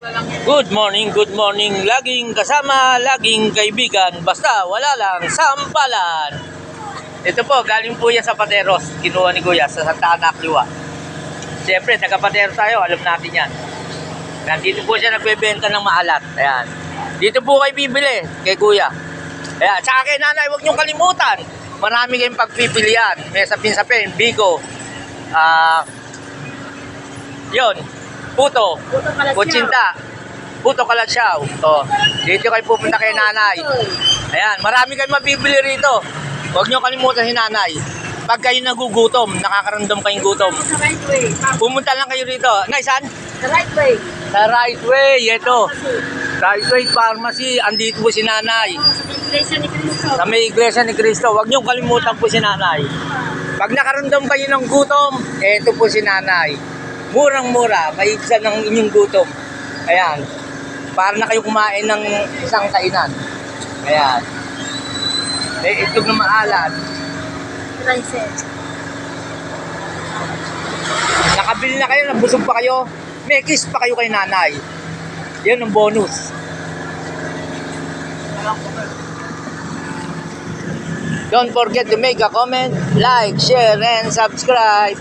Good morning, good morning. Laging kasama, laging kaibigan. Basta wala lang sampalan. Ito po, galing po yan sa Pateros. Kinuha ni Kuya sa Santa Ana, Kliwa. Siyempre, taga-Pateros tayo. Alam natin yan. Nandito po siya nagbebenta ng maalat. Ayan. Dito po kayo bibili kay Kuya. Ayan. Tsaka kay nanay, huwag niyong kalimutan. Marami kayong pagpipilian. May sapin-sapin, bigo. Ah... yon puto, Puto Kalasyaw. kutsinta, puto kalasyaw. Oh, dito kayo pupunta kay nanay. Ayan, marami kayong mabibili rito. Huwag niyo kalimutan si nanay. Pag kayo nagugutom, nakakaramdam kayong gutom, Sa right way. pumunta lang kayo rito. Nay, saan? Sa right way. Sa right way, ito. Right way pharmacy, andito po si nanay. sa iglesia ni Cristo. Sa may iglesia ni Cristo, huwag niyo kalimutan po si nanay. Pag nakaramdam kayo ng gutom, eto po si nanay. Murang-mura, maigsan ng inyong gutom. Ayan. Para na kayo kumain ng isang kainan. Ayan. May itlog na maalat. Rice. Nakabili na kayo, nabusog pa kayo. May kiss pa kayo kay nanay. Yan ang bonus. Don't forget to make a comment, like, share, and subscribe.